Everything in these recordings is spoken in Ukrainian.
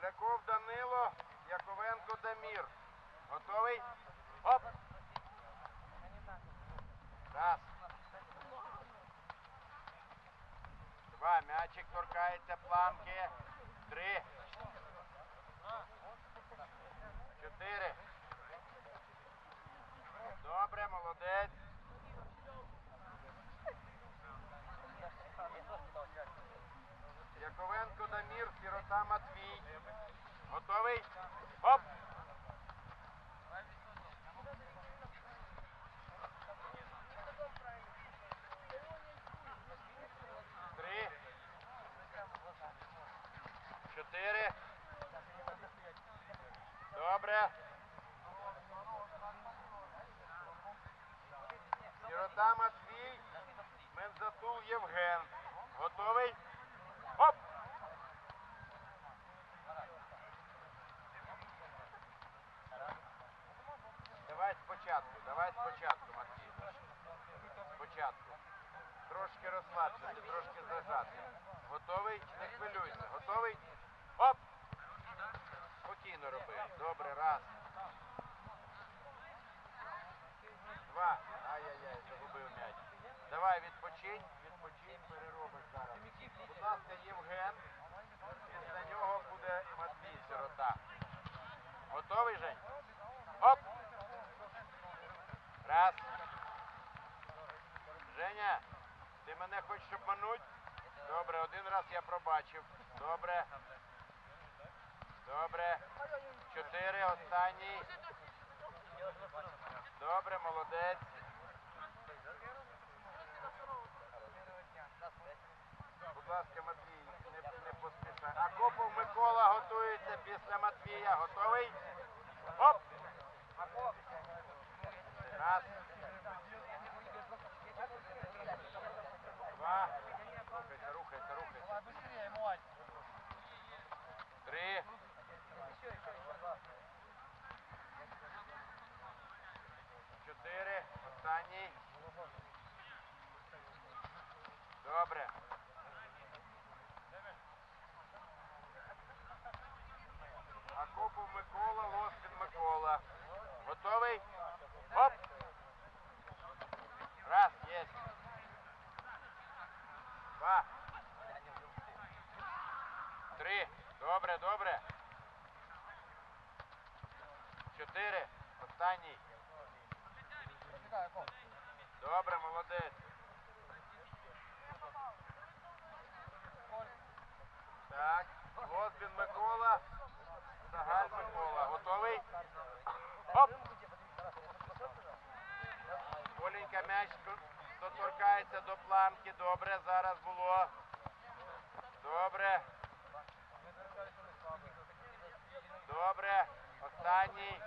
Поляков Данило, Яковенко Дамір. Готовий? Оп! Раз. Два. М'ячик торкається планки. Три. Чотири. Добре, молодець. Яковенко Дамір, сирота Матвій. Готовий? Оп! Три. Чотири. Добре. Сирота Матвій. Мензатул Євген. Готовий? Оп! Давай спочатку, давай спочатку, Матвій. Спочатку. Трошки розслабся, трошки зажати. Готовий? Не хвилюйся. Готовий? Оп! Спокійно роби. Добре, раз. Два. Ай-яй-яй, загубив м'яч. Давай, відпочинь, відпочинь, переробиш зараз. Будь ласка, Євген. Після нього буде Матвій сирота. Готовий, Жень? Оп! Раз. Женя, ти мене хочеш обмануть? Добре, один раз я пробачив. Добре. Добре. Чотири, останній. Добре, молодець. Будь ласка, Матвій, не, не поспішай. Акопов Микола готується після Матвія. Готовий? Оп! Раз. Два. Рухайся, рухайся, рухайся. Три. Чотири. Останній. Добре. Акопов Микола, Лоскін Микола. Готовий? Оп! Раз, есть. Два. Три. Добре, добре. Чотири. Останній. Добре, молодець. Так. Лозбін Микола. Загаль Микола. Готовий? Оп! Боленька м'яч доторкається до планки. Добре, зараз було. Добре. Добре. Останній.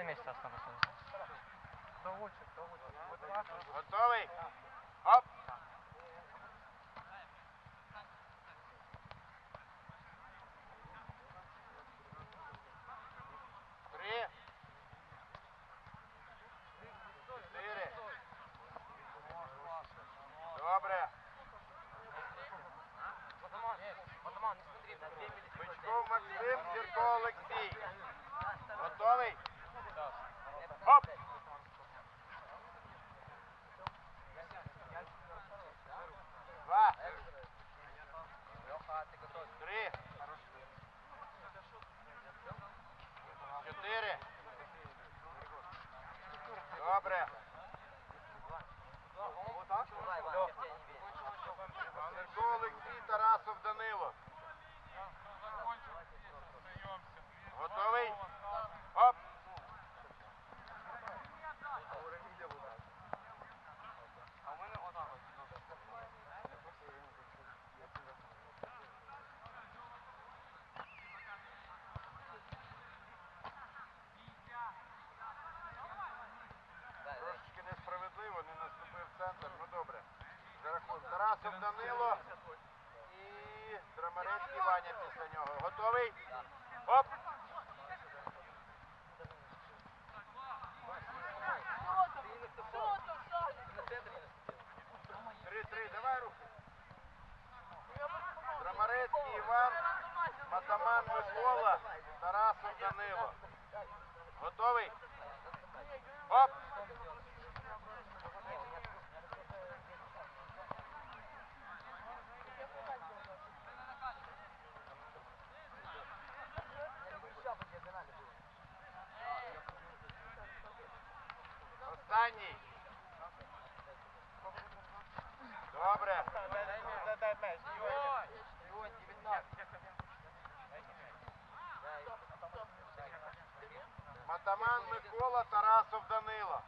На месте кто Готовий? Оп! Three. Оп! Останній. Добре. Задай меч. Іонь, 19. Матаман Микола Тарасов Данила.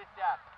this up.